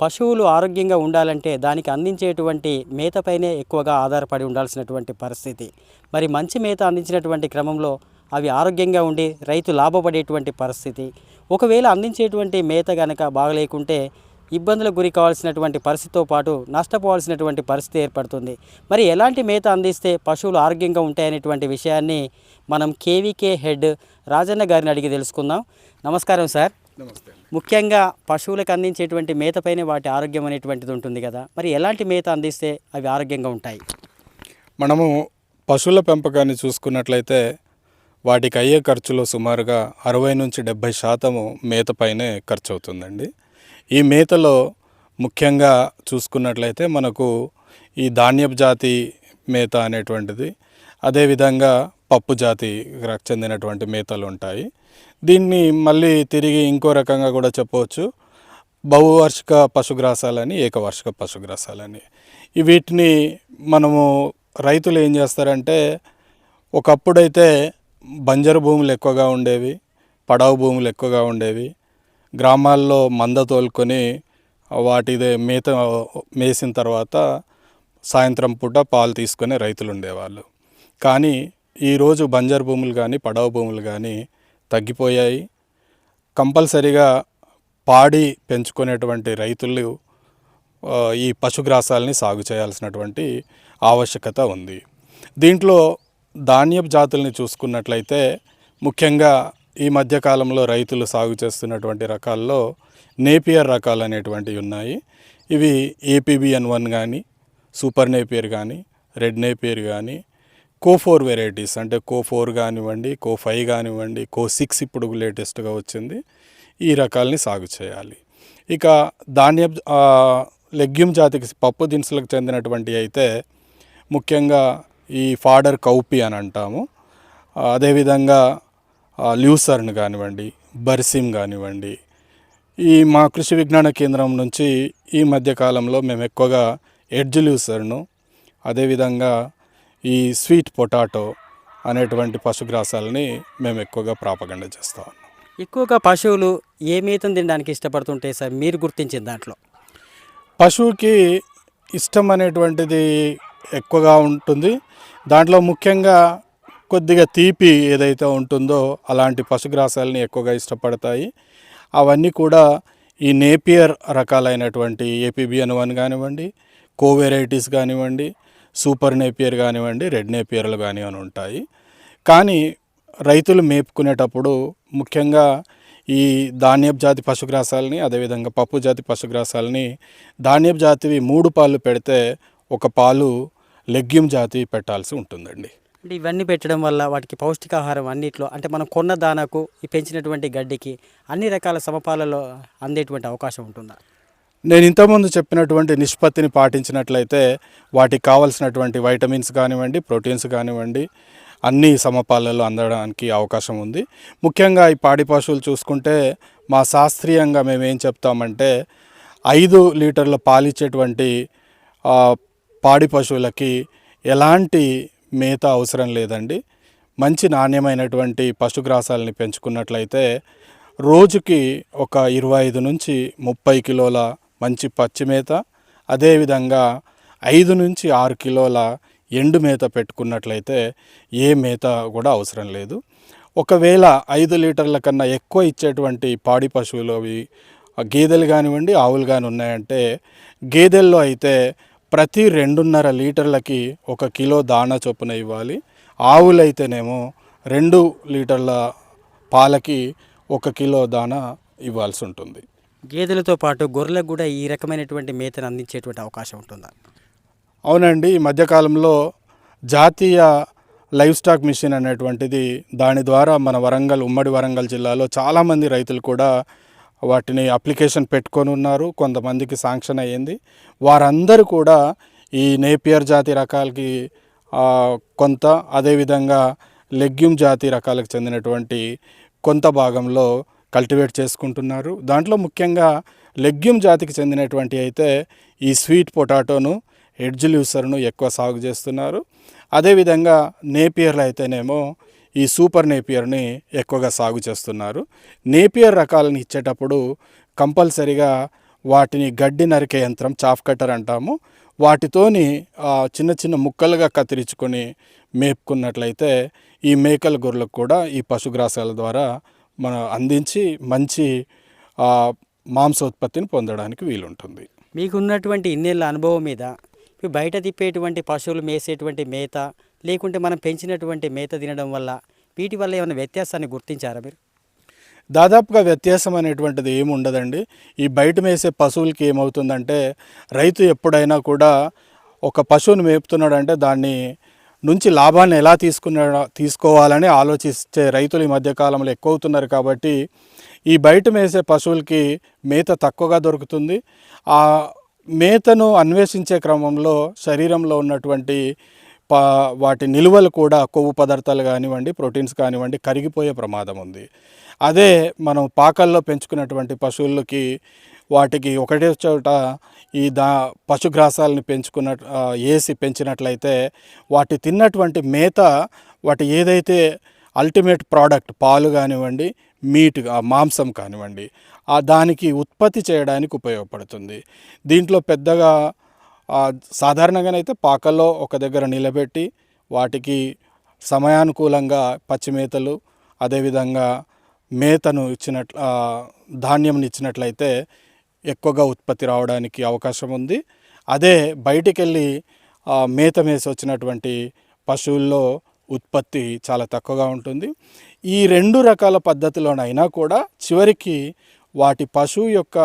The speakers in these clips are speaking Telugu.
పశువులు ఆరోగ్యంగా ఉండాలంటే దానికి అందించేటువంటి మేతపైనే ఎక్కువగా ఆధారపడి ఉండాల్సినటువంటి పరిస్థితి. మరి మంచి మేత అందించినటువంటి క్రమంలో అవి ఆరోగ్యంగా ఉండి రైతు లాభపడేటువంటి పరిస్థితి. ఒకవేళ అందించేటువంటి మేత కనుక బాగలేకుంటే ఇబ్బందులకు గురి కావాల్సినటువంటి పరిస్థితితో పాటు నష్టపోవాల్సినటువంటి పరిస్థితి ఏర్పడుతుంది. మరి ఎలాంటి మేత అందిస్తే పశువులు ఆరోగ్యంగా ఉంటాయనేటువంటి విషయాన్ని మనం కేవీకే హెడ్ రాజన్న గారిని అడిగి తెలుసుకుందాం. నమస్కారం సార్. నమస్తే ముఖ్యంగా పశువులకు అందించేటువంటి మేతపైనే వాటి ఆరోగ్యం అనేటువంటిది ఉంటుంది కదా. మరి ఎలాంటి మేత అందిస్తే అవి ఆరోగ్యంగా ఉంటాయి? మనము పశువుల పెంపకాన్ని చూసుకున్నట్లయితే వాటికి అయ్యే ఖర్చులో సుమారుగా అరవై నుంచి డెబ్భై శాతము మేతపైనే ఖర్చు అవుతుందండి ఈ మేతలో ముఖ్యంగా చూసుకున్నట్లయితే మనకు ఈ ధాన్యపు జాతి మేత అనేటువంటిది అదేవిధంగా పప్పు జాతికి చెందినటువంటి మేతలు ఉంటాయి దీన్ని మళ్ళీ తిరిగి ఇంకో రకంగా కూడా చెప్పవచ్చు. బహువార్షిక పశుగ్రాసాలని ఏకవార్షిక పశుగ్రాసాలని. వీటిని మనము రైతులు ఏం చేస్తారంటే ఒకప్పుడైతే బంజరు భూములు ఎక్కువగా ఉండేవి పడవ భూములు ఎక్కువగా ఉండేవి. గ్రామాల్లో మంద తోలుకొని వాటిదే మేత మేసిన తర్వాత సాయంత్రం పూట పాలు తీసుకునే రైతులు ఉండేవాళ్ళు కానీ ఈరోజు బంజరు భూములు కానీ పడవ భూములు కానీ తగ్గిపోయాయి. కంపల్సరిగా పాడి పెంచుకునేటువంటి రైతులు ఈ పశుగ్రాసాలని సాగు చేయాల్సినటువంటి ఆవశ్యకత ఉంది. దీంట్లో ధాన్యపు జాతుల్ని చూసుకున్నట్లయితే ముఖ్యంగా ఈ మధ్యకాలంలో రైతులు సాగు చేస్తున్నటువంటి రకాల్లో నేపియర్ రకాలు అనేటువంటివి ఉన్నాయి. ఇవి ఏపీబిఎన్ వన్ కానీ సూపర్ నేపియర్ కానీ రెడ్ నేపియర్ కానీ కో ఫోర్ వెరైటీస్ అంటే కో ఫోర్ కానివ్వండి కో ఫైవ్ కానివ్వండి కో సిక్స్ ఇప్పుడు లేటెస్ట్గా వచ్చింది. ఈ రకాలని సాగు చేయాలి. ఇక ధాన్య లెగ్యూమ్ జాతికి పప్పు దినుసులకు చెందినటువంటి అయితే ముఖ్యంగా ఈ ఫాడర్ కౌపి అని అంటాము. అదేవిధంగా ల్యూసర్న్ కానివ్వండి బర్సిమ్ కానివ్వండి. ఈ మా కృషి విజ్ఞాన కేంద్రం నుంచి ఈ మధ్యకాలంలో మేము ఎక్కువగా ఎడ్జ్ ల్యూసర్ను అదేవిధంగా ఈ స్వీట్ పొటాటో అనేటువంటి పశుగ్రాసాలని మేము ఎక్కువగా ప్రాపగండ చేస్తూ ఉన్నాం. ఎక్కువగా పశువులు ఏ మేతను తినడానికి ఇష్టపడుతుంటాయి సార్ మీరు గుర్తించిన దాంట్లో? పశువుకి ఇష్టం అనేటువంటిది ఎక్కువగా ఉంటుంది. దాంట్లో ముఖ్యంగా కొద్దిగా తీపి ఏదైతే ఉంటుందో అలాంటి పశుగ్రాసాలని ఎక్కువగా ఇష్టపడతాయి. అవన్నీ కూడా ఈ నేపియర్ రకాలైనటువంటి ఏపీబిఎన్ వన్ కానివ్వండి కో వెరైటీస్ కానివ్వండి సూపర్ నేపియర్ కానివ్వండి రెడ్ నేపియర్లు కానివ్వని ఉంటాయి. కానీ రైతులు మేపుకునేటప్పుడు ముఖ్యంగా ఈ ధాన్యపు జాతి పశుగ్రాసాలని అదేవిధంగా పప్పు జాతి పశుగ్రాసాలని ధాన్యపు జాతివి మూడు పాలు పెడితే ఒక పాలు లెగ్యూమ్ జాతి పెట్టాల్సి ఉంటుందండి. అంటే ఇవన్నీ పెట్టడం వల్ల వాటికి పౌష్టికాహారం అన్నిట్లో అంటే మనం కొన్న దానాకు ఈ పెంచినటువంటి గడ్డికి అన్ని రకాల సమపాలలో అందేటువంటి అవకాశం ఉంటుందా? నేను ఇంతకుముందు చెప్పినటువంటి నిష్పత్తిని పాటించినట్లయితే వాటికి కావలసినటువంటి వైటమిన్స్ కానివ్వండి ప్రోటీన్స్ కానివ్వండి అన్ని సమపాలలో అందడానికి అవకాశం ఉంది. ముఖ్యంగా ఈ పాడి పశువులు చూసుకుంటే మా శాస్త్రీయంగా మేము ఏం చెప్తామంటే ఐదు లీటర్ల పాలిచ్చేటువంటి పాడి పశువులకి ఎలాంటి మేత అవసరం లేదండి. మంచి నాణ్యమైనటువంటి పశుగ్రాసాలని పెంచుకున్నట్లయితే రోజుకి ఒక ఇరవై ఐదు నుంచి ముప్పై కిలోల మంచి పచ్చి మేత అదేవిధంగా ఐదు నుంచి ఆరు కిలోల ఎండు మేత పెట్టుకున్నట్లయితే ఏ మేత కూడా అవసరం లేదు. ఒకవేళ ఐదు లీటర్ల కన్నా ఎక్కువ ఇచ్చేటువంటి పాడి పశువులు అవి గేదెలు కానివ్వండి ఆవులు కానీ ఉన్నాయంటే గేదెల్లో అయితే ప్రతి రెండున్నర లీటర్లకి ఒక కిలో దాణా చొప్పున ఇవ్వాలి. ఆవులైతేనేమో రెండు లీటర్ల పాలకి ఒక కిలో దాణా ఇవ్వాల్సి ఉంటుంది. గేదెలతో పాటు గొర్రెలకు కూడా ఈ రకమైనటువంటి మేతను అందించేటువంటి అవకాశం ఉంటుందా? అవునండి. ఈ మధ్యకాలంలో జాతీయ లైవ్ స్టాక్ మిషన్ అనేటువంటిది దాని ద్వారా మన వరంగల్ ఉమ్మడి వరంగల్ జిల్లాలో చాలామంది రైతులు కూడా వాటిని అప్లికేషన్ పెట్టుకొని ఉన్నారు. కొంతమందికి శాంక్షన్ అయ్యింది. వారందరూ కూడా ఈ నేపియర్ జాతి రకాలకి కొంత అదేవిధంగా లెగ్యూమ్ జాతి రకాలకు చెందినటువంటి కొంత భాగంలో కల్టివేట్ చేసుకుంటున్నారు. దాంట్లో ముఖ్యంగా లెగ్యూమ్ జాతికి చెందినటువంటి అయితే ఈ స్వీట్ పొటాటోను ఎడ్జ్ ల్యూసర్ను ఎక్కువ సాగు చేస్తున్నారు. అదేవిధంగా నేపియర్లు అయితేనేమో ఈ సూపర్ నేపియర్ని ఎక్కువగా సాగు చేస్తున్నారు. నేపియర్ రకాలను ఇచ్చేటప్పుడు కంపల్సరిగా వాటిని గడ్డి నరికే యంత్రం చాఫ్ కట్టర్ అంటాము. వాటితోని చిన్న చిన్న ముక్కలుగా కత్తిరించుకొని మేపుకున్నట్లయితే ఈ మేకల గొర్రెలకు కూడా ఈ పశుగ్రాసాల ద్వారా మనం అందించి మంచి మాంసోత్పత్తిని పొందడానికి వీలుంటుంది. మీకున్నటువంటి ఇన్నేళ్ళ అనుభవం మీద బయట తిప్పేటువంటి పశువులు మేసేటువంటి మేత లేకుంటే మనం పెంచినటువంటి మేత తినడం వల్ల వీటి వల్ల ఏమైనా వ్యత్యాసాన్ని గుర్తించారా మీరు? దాదాపుగా వ్యత్యాసం అనేటువంటిది ఏమి ఉండదండి. ఈ బయట మేసే పశువులకి ఏమవుతుందంటే రైతు ఎప్పుడైనా కూడా ఒక పశువుని మేపుతున్నాడంటే దాన్ని నుంచి లాభాన్ని ఎలా తీసుకున్న తీసుకోవాలని ఆలోచిస్తే రైతులు ఈ మధ్యకాలంలో ఎక్కువ అవుతున్నారు కాబట్టి ఈ బయట మేసే పశువులకి మేత తక్కువగా దొరుకుతుంది. ఆ మేతను అన్వేషించే క్రమంలో శరీరంలో ఉన్నటువంటి పా వాటి నిలువలు కూడా కొవ్వు పదార్థాలు కానివ్వండి ప్రోటీన్స్ కానివ్వండి కరిగిపోయే ప్రమాదం ఉంది. అదే మనం పాకల్లో పెంచుకున్నటువంటి పశువులకి వాటికి ఒకటే చోట ఈ దా పశుగ్రాసాలని పెంచుకున్న వేసి పెంచినట్లయితే వాటి తిన్నటువంటి మేత వాటి ఏదైతే అల్టిమేట్ ప్రోడక్ట్ పాలు కానివ్వండి మీట్ మాంసం కానివ్వండి ఆ దానికి ఉత్పత్తి చేయడానికి ఉపయోగపడుతుంది. దీంట్లో పెద్దగా సాధారణంగానైతే పాకల్లో ఒక దగ్గర నిలబెట్టి వాటికి సమయానుకూలంగా పచ్చి మేతలు అదేవిధంగా మేతను ఇచ్చినట్లు ధాన్యంనిచ్చినట్లయితే ఇచ్చినట్లయితే ఎక్కువగా ఉత్పత్తి రావడానికి అవకాశం ఉంది. అదే బయటికి వెళ్ళి మేత మేసి వచ్చినటువంటి పశువుల్లో ఉత్పత్తి చాలా తక్కువగా ఉంటుంది. ఈ రెండు రకాల పద్ధతిలోనైనా కూడా చివరికి వాటి పశువు యొక్క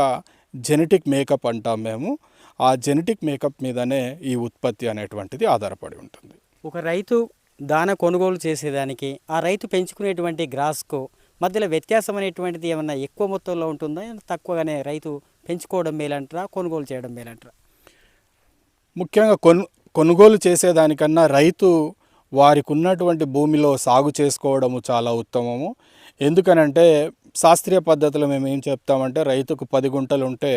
జెనెటిక్ మేకప్ అంటాం మేము. ఆ జెనెటిక్ మేకప్ మీదనే ఈ ఉత్పత్తి అనేటువంటిది ఆధారపడి ఉంటుంది. ఒక రైతు దాన కొనుగోలు చేసేదానికి ఆ రైతు పెంచుకునేటువంటి గ్రాస్కు మధ్యలో వ్యత్యాసం అనేటువంటిది ఏమన్నా ఎక్కువ మొత్తంలో ఉంటుందా? తక్కువగానే రైతు పెంచుకోవడం మేలంటారా కొనుగోలు చేయడం మేలంటారా? ముఖ్యంగా కొను కొనుగోలు చేసేదానికన్నా రైతు వారికి ఉన్నటువంటి భూమిలో సాగు చేసుకోవడము చాలా ఉత్తమము. ఎందుకనంటే శాస్త్రీయ పద్ధతిలో మేము ఏం చెప్తామంటే రైతుకు పది గుంటలు ఉంటే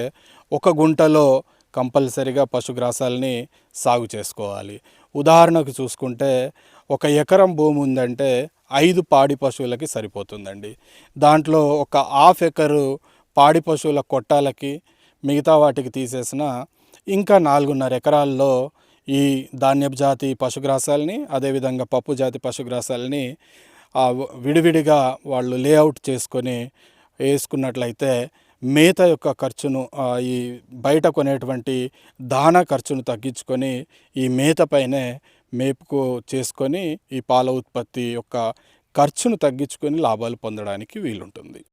ఒక గుంటలో కంపల్సరిగా పశుగ్రాసాలని సాగు చేసుకోవాలి. ఉదాహరణకు చూసుకుంటే ఒక ఎకరం భూమి ఉందంటే ఐదు పాడి పశువులకి సరిపోతుందండి. దాంట్లో ఒక హాఫ్ ఎకరు పాడి పశువుల కొట్టాలకి మిగతా వాటికి తీసేసిన ఇంకా నాలుగున్నర ఎకరాల్లో ఈ ధాన్యపు జాతి పశుగ్రాసాలని అదేవిధంగా పప్పు జాతి పశుగ్రాసాలని విడివిడిగా వాళ్ళు లేఅవుట్ చేసుకొని వేసుకున్నట్లయితే మేత యొక్క ఖర్చును ఈ బయట కొనేటువంటి దానా ఖర్చును తగ్గించుకొని ఈ మేత పైనే మేపుకు చేసుకొని ఈ పాల ఉత్పత్తి యొక్క ఖర్చును తగ్గించుకొని లాభాలు పొందడానికి వీలుంటుంది.